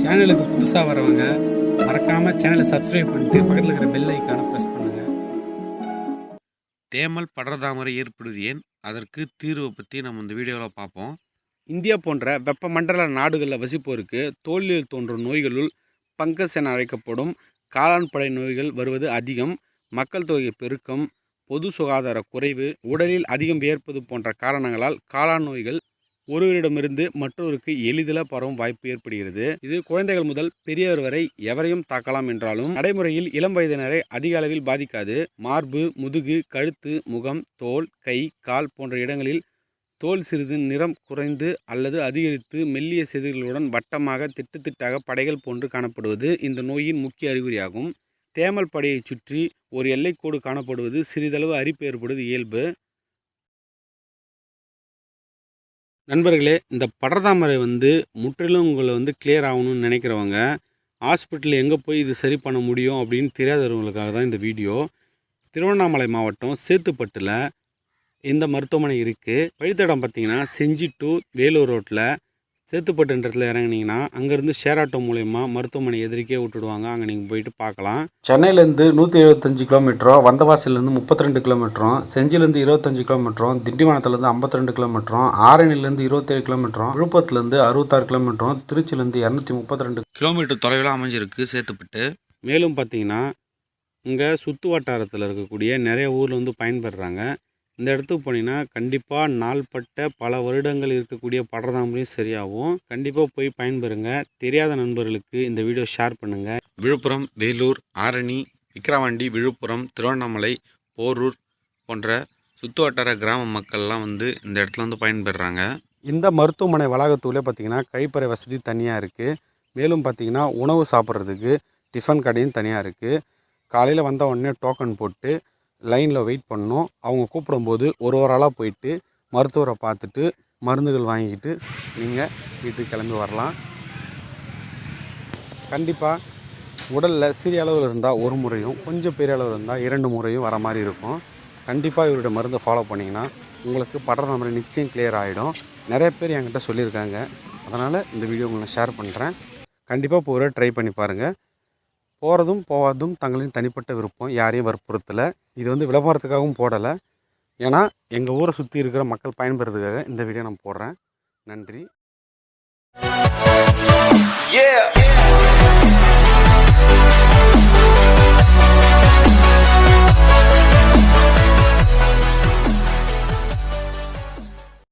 சேனலுக்கு புதுசாக வரவங்க மறக்காமல் சேனலை சப்ஸ்கிரைப் பண்ணிட்டு பக்கத்தில் இருக்கிற பெல் ஐக்கானை ப்ரெஸ் பண்ணுங்கள் தேமல் படர்தாமரை ஏற்படுவது ஏன்? அதற்கு தீர்வை பற்றி நம்ம இந்த வீடியோவில் பார்ப்போம். இந்தியா போன்ற வெப்பமண்டல நாடுகளில் வசிப்போருக்கு தோலில் தோன்றும் நோய்களுள் பங்கஸ் என அழைக்கப்படும் காளான் படை நோய்கள் வருவது அதிகம் மக்கள் தொகை பெருக்கம் பொது சுகாதார குறைவு உடலில் அதிகம் வியர்ப்பது போன்ற காரணங்களால் காளான் நோய்கள் ஒருவரிடமிருந்து மற்றொருக்கு எளிதில் பரவும் வாய்ப்பு ஏற்படுகிறது. இது குழந்தைகள் முதல் பெரியவர் வரை எவரையும் தாக்கலாம் என்றாலும் நடைமுறையில் இளம் வயதினரை அதிக அளவில் பாதிக்காது. மார்பு முதுகு கழுத்து முகம் தோல் கை கால் போன்ற இடங்களில் தோல் சிறிது நிறம் குறைந்து அல்லது அதிகரித்து மெல்லிய செதில்களுடன் வட்டமாக திட்டு திட்டாக படைகள் போன்று காணப்படுவது இந்த நோயின் முக்கிய அறிகுறியாகும். தேமல் படையைச் சுற்றி ஒரு எல்லைக்கோடு காணப்படுவது சிறிதளவு அரிப்பு ஏற்படுவது இயல்பு. நண்பர்களே இந்த படர்தாமரை வந்து முற்றிலும் உங்களை வந்து கிளியர் ஆகணும்னு நினைக்கிறவங்க ஹாஸ்பிட்டல் எங்கே போய் இது சரி பண்ண முடியும் அப்படின்னு தெரியாதவங்களுக்காக தான் இந்த வீடியோ. திருவண்ணாமலை மாவட்டம் சேத்துப்பட்டில் இந்த மருத்துவமனை இருக்குது வழித்தடம் பார்த்திங்கன்னா செஞ்சி டு வேலூர் ரோட்டில் சேத்துப்பட்டுன்றத்தில் இறங்குனீங்கன்னா அங்கேருந்து ஷேர் ஆட்டோ மூலயமா மருத்துவமனை எதிர்க்கே விட்டுடுவாங்க. அங்கே நீங்கள் போயிட்டு பார்க்கலாம் சென்னையிலேருந்து நூற்றி எழுபத்தஞ்சு கிலோமீட்டரும் வந்தவாசிலேருந்து முப்பத்தி ரெண்டு கிலோமீட்டரும் செஞ்சிலேருந்து இருபத்தஞ்சு கிலோமீட்டரும் திண்டிவனத்துலேருந்து ஐம்பத்தி ரெண்டு கிலோமீட்டரும் ஆரணிலேருந்து இருபத்தேழு கிலோமீட்டரும் விழுப்புரத்துலேருந்து அறுபத்தாறு கிலோமீட்டரும் திருச்சிலேருந்து இரநூத்தி முப்பத்தி ரெண்டு கிலோமீட்டர் தொலைவில் அமைஞ்சிருக்கு சேத்துப்பட்டு. மேலும் பார்த்தீங்கன்னா இங்கே சுற்று வட்டாரத்தில் இருக்கக்கூடிய நிறைய ஊரில் வந்து பயன்பெறுறாங்க இந்த இடத்துக்கு போனீங்கன்னா கண்டிப்பாக நாள்பட்ட பல வருடங்கள் இருக்கக்கூடிய படர்தாமரையும் சரியாகும். கண்டிப்பாக போய் பயன்பெறுங்க. தெரியாத நண்பர்களுக்கு இந்த வீடியோ ஷேர் பண்ணுங்கள் விழுப்புரம் வேலூர் ஆரணி விக்கிரவாண்டி விழுப்புரம் திருவண்ணாமலை போரூர் போன்ற சுற்று வட்டார கிராம மக்கள்லாம் வந்து இந்த இடத்துல வந்து பயன்பெறுறாங்க இந்த மருத்துவமனை வளாகத்துக்குள்ளே பார்த்தீங்கன்னா கழிப்பறை வசதி தனியாக இருக்குது மேலும் பார்த்தீங்கன்னா உணவு சாப்பிட்றதுக்கு டிஃபன் கடையும் தனியாக இருக்குது காலையில் வந்த உடனே டோக்கன் போட்டு லைனில் வெயிட் பண்ணோம் அவங்க கூப்பிடும்போது ஒரு ஒரு ஆளாக போயிட்டு மருத்துவரை பார்த்துட்டு மருந்துகள் வாங்கிக்கிட்டு நீங்கள் வீட்டுக்கு கிளம்பி வரலாம். கண்டிப்பாக உடலில் சிறிய அளவில் இருந்தால் ஒரு முறையும் கொஞ்சம் பெரிய அளவில் இருந்தால் இரண்டு முறையும் வர மாதிரி இருக்கும். கண்டிப்பாக இவருடைய மருந்தை ஃபாலோ பண்ணிங்கன்னா உங்களுக்கு படுற மாதிரி நிச்சயம் கிளியர் ஆகிடும் நிறைய பேர் என்கிட்ட சொல்லியிருக்காங்க. அதனால் இந்த வீடியோ உங்களை ஷேர் பண்ணுறேன் கண்டிப்பாக போகிற ட்ரை பண்ணி பாருங்கள் போகிறதும் போகாதும் தங்களின் தனிப்பட்ட விருப்பம் யாரையும் வற்புறுத்தலை. இது வந்து விளம்பரத்துக்காகவும் போடலை. ஏன்னா எங்கள் ஊரை சுற்றி இருக்கிற மக்கள் பயன்பெறதுக்காக இந்த வீடியோ நான் போடுறேன். நன்றி.